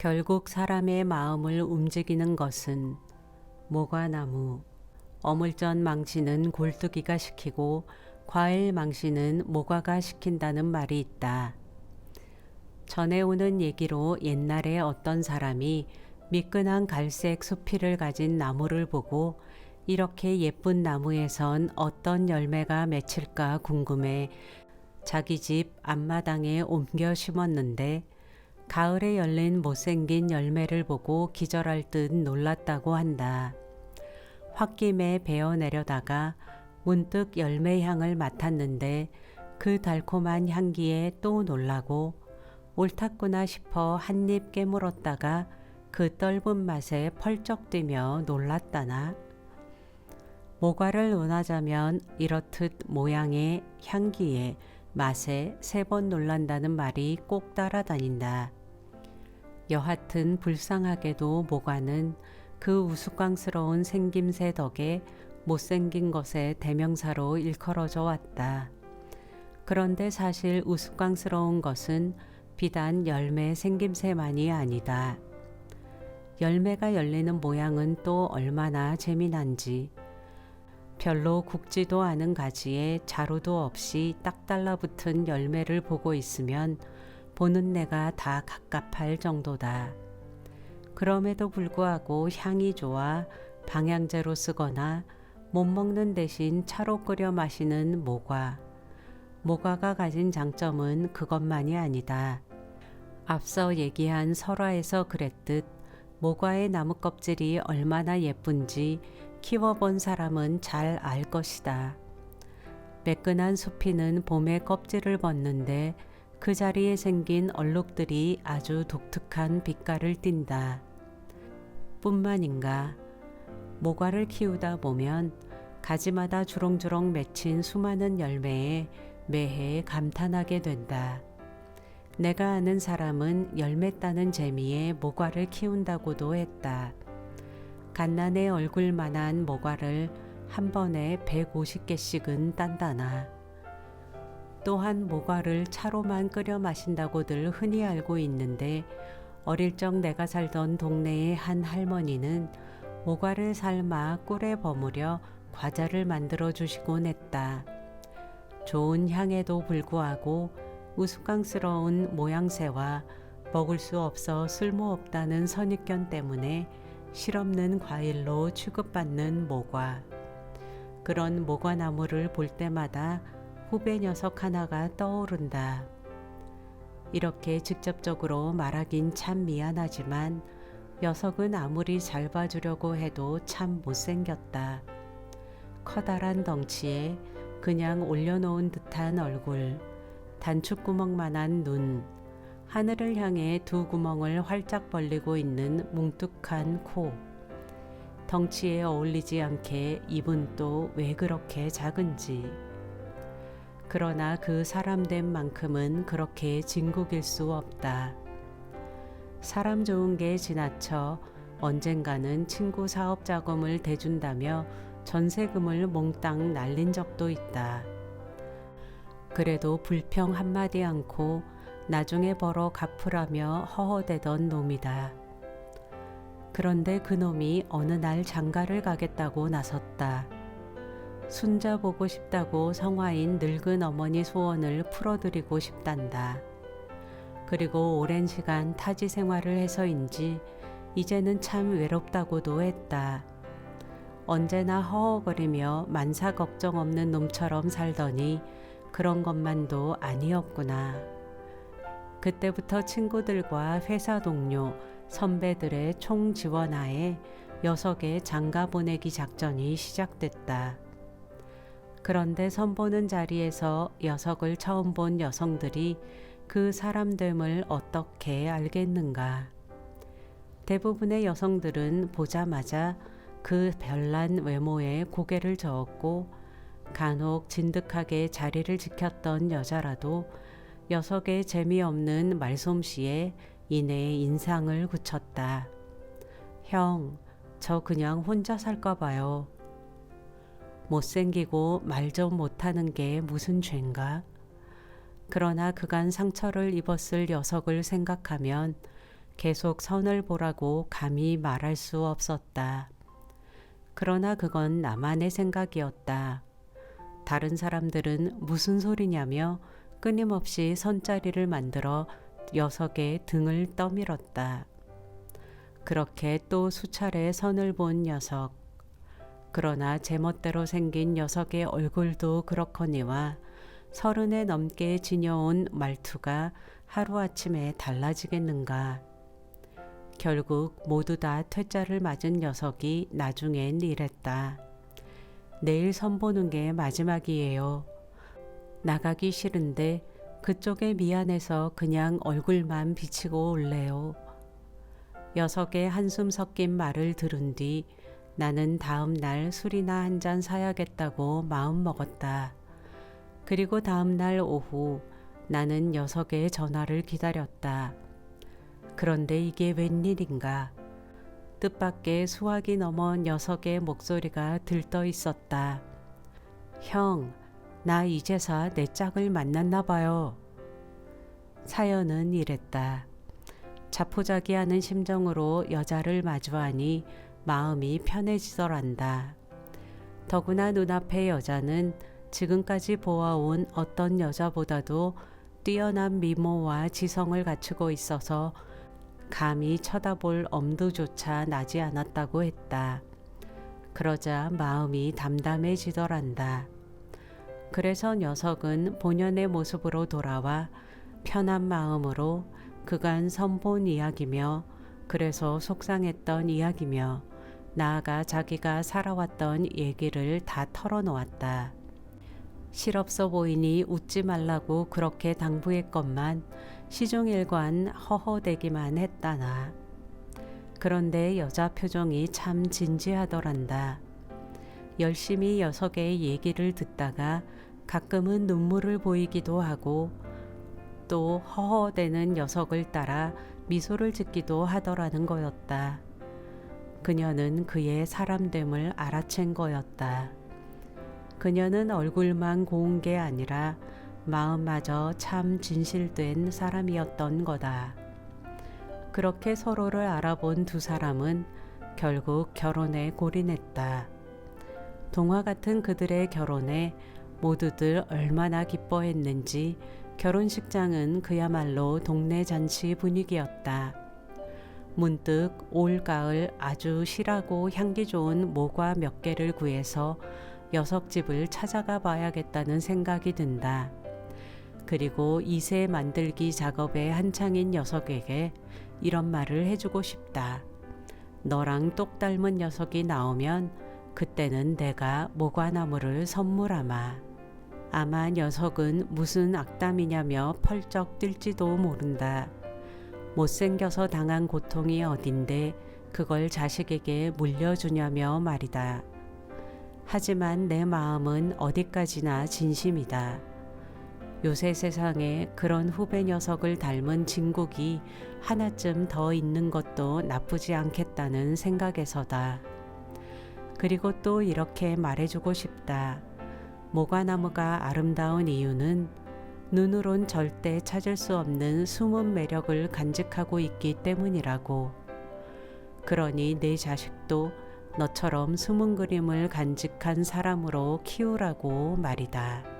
결국 사람의 마음을 움직이는 것은 모과나무, 어물전 망치는 골뚜기가 시키고 과일 망치는 모과가 시킨다는 말이 있다. 전해오는 얘기로 옛날에 어떤 사람이 미끈한 갈색 수피를 가진 나무를 보고 이렇게 예쁜 나무에선 어떤 열매가 맺힐까 궁금해 자기 집 앞마당에 옮겨 심었는데 가을에 열린 못생긴 열매를 보고 기절할 듯 놀랐다고 한다. 홧김에 베어 내려다가 문득 열매 향을 맡았는데 그 달콤한 향기에 또 놀라고 옳았구나 싶어 한 입 깨물었다가 그 떫은 맛에 펄쩍 뛰며 놀랐다나. 모과를 논하자면 이렇듯 모양에 향기에 맛에 세 번 놀란다는 말이 꼭 따라다닌다. 여하튼 불쌍하게도 모과는 그 우스꽝스러운 생김새 덕에 못생긴 것의 대명사로 일컬어져 왔다. 그런데 사실 우스꽝스러운 것은 비단 열매 생김새만이 아니다. 열매가 열리는 모양은 또 얼마나 재미난지. 별로 굵지도 않은 가지에 자루도 없이 딱 달라붙은 열매를 보고 있으면 보는 내가 다 갑갑할 정도다. 그럼에도 불구하고 향이 좋아 방향제로 쓰거나 못 먹는 대신 차로 끓여 마시는 모과. 모과가 가진 장점은 그것만이 아니다. 앞서 얘기한 설화에서 그랬듯 모과의 나무 껍질이 얼마나 예쁜지 키워본 사람은 잘 알 것이다. 매끈한 수피는 봄에 껍질을 벗는데 그 자리에 생긴 얼룩들이 아주 독특한 빛깔을 띈다. 뿐만인가 모과를 키우다 보면 가지마다 주렁주렁 맺힌 수많은 열매에 매해 감탄하게 된다. 내가 아는 사람은 열매 따는 재미에 모과를 키운다고도 했다. 갓난의 얼굴만한 모과를 한 번에 150개씩은 딴다나. 또한 모과를 차로만 끓여 마신다고들 흔히 알고 있는데 어릴 적 내가 살던 동네의 한 할머니는 모과를 삶아 꿀에 버무려 과자를 만들어 주시곤 했다. 좋은 향에도 불구하고 우스꽝스러운 모양새와 먹을 수 없어 쓸모없다는 선입견 때문에 실없는 과일로 취급받는 모과. 그런 모과나무를 볼 때마다 후배 녀석 하나가 떠오른다. 이렇게 직접적으로 말하긴 참 미안하지만 녀석은 아무리 잘 봐주려고 해도 참 못생겼다. 커다란 덩치에 그냥 올려놓은 듯한 얼굴, 단축구멍만한 눈, 하늘을 향해 두 구멍을 활짝 벌리고 있는 뭉뚝한 코. 덩치에 어울리지 않게 입은 또 왜 그렇게 작은지. 그러나 그 사람된 만큼은 그렇게 진국일 수 없다. 사람 좋은 게 지나쳐 언젠가는 친구 사업 자금을 대준다며 전세금을 몽땅 날린 적도 있다. 그래도 불평 한마디 않고 나중에 벌어 갚으라며 허허대던 놈이다. 그런데 그 놈이 어느 날 장가를 가겠다고 나섰다. 순자 보고 싶다고 성화인 늙은 어머니 소원을 풀어드리고 싶단다. 그리고 오랜 시간 타지 생활을 해서인지 이제는 참 외롭다고도 했다. 언제나 허허거리며 만사 걱정 없는 놈처럼 살더니 그런 것만도 아니었구나. 그때부터 친구들과 회사 동료, 선배들의 총 지원하에 녀석의 장가 보내기 작전이 시작됐다. 그런데 선보는 자리에서 녀석을 처음 본 여성들이 그 사람됨을 어떻게 알겠는가. 대부분의 여성들은 보자마자 그 별난 외모에 고개를 저었고 간혹 진득하게 자리를 지켰던 여자라도 녀석의 재미없는 말솜씨에 이내 인상을 굳혔다. 형, 저 그냥 혼자 살까 봐요. 못생기고 말 좀 못하는 게 무슨 죄인가? 그러나 그간 상처를 입었을 녀석을 생각하면 계속 선을 보라고 감히 말할 수 없었다. 그러나 그건 나만의 생각이었다. 다른 사람들은 무슨 소리냐며 끊임없이 선자리를 만들어 녀석의 등을 떠밀었다. 그렇게 또 수차례 선을 본 녀석. 그러나 제멋대로 생긴 녀석의 얼굴도 그렇거니와 서른에 넘게 지녀온 말투가 하루아침에 달라지겠는가. 결국 모두 다 퇴짜를 맞은 녀석이 나중엔 이랬다. 내일 선보는 게 마지막이에요. 나가기 싫은데 그쪽에 미안해서 그냥 얼굴만 비치고 올래요. 녀석의 한숨 섞인 말을 들은 뒤 나는 다음 날 술이나 한 잔 사야겠다고 마음 먹었다. 그리고 다음 날 오후 나는 녀석의 전화를 기다렸다. 그런데 이게 웬일인가. 뜻밖의 수화기 넘어 녀석의 목소리가 들떠 있었다. 형, 나 이제사 내 짝을 만났나 봐요. 사연은 이랬다. 자포자기하는 심정으로 여자를 마주하니 마음이 편해지더란다. 더구나 눈앞의 여자는 지금까지 보아온 어떤 여자보다도 뛰어난 미모와 지성을 갖추고 있어서 감히 쳐다볼 엄두조차 나지 않았다고 했다. 그러자 마음이 담담해지더란다. 그래서 녀석은 본연의 모습으로 돌아와 편한 마음으로 그간 선본 이야기며 그래서 속상했던 이야기며 나아가 자기가 살아왔던 얘기를 다 털어놓았다. 실없어 보이니 웃지 말라고 그렇게 당부했건만 시종일관 허허대기만 했다나. 그런데 여자 표정이 참 진지하더란다. 열심히 녀석의 얘기를 듣다가 가끔은 눈물을 보이기도 하고 또 허허대는 녀석을 따라 미소를 짓기도 하더라는 거였다. 그녀는 그의 사람됨을 알아챈 거였다. 그녀는 얼굴만 고운 게 아니라 마음마저 참 진실된 사람이었던 거다. 그렇게 서로를 알아본 두 사람은 결국 결혼에 골인했다. 동화 같은 그들의 결혼에 모두들 얼마나 기뻐했는지 결혼식장은 그야말로 동네 잔치 분위기였다. 문득 올 가을 아주 실하고 향기 좋은 모과 몇 개를 구해서 녀석집을 찾아가 봐야겠다는 생각이 든다. 그리고 이세 만들기 작업에 한창인 녀석에게 이런 말을 해주고 싶다. 너랑 똑 닮은 녀석이 나오면 그때는 내가 모과나무를 선물하마. 아마 녀석은 무슨 악담이냐며 펄쩍 뛸지도 모른다. 못생겨서 당한 고통이 어딘데 그걸 자식에게 물려주냐며 말이다. 하지만 내 마음은 어디까지나 진심이다. 요새 세상에 그런 후배 녀석을 닮은 진국이 하나쯤 더 있는 것도 나쁘지 않겠다는 생각에서다. 그리고 또 이렇게 말해주고 싶다. 모과나무가 아름다운 이유는 눈으론 절대 찾을 수 없는 숨은 매력을 간직하고 있기 때문이라고. 그러니 내 자식도 너처럼 숨은 그림을 간직한 사람으로 키우라고 말이다.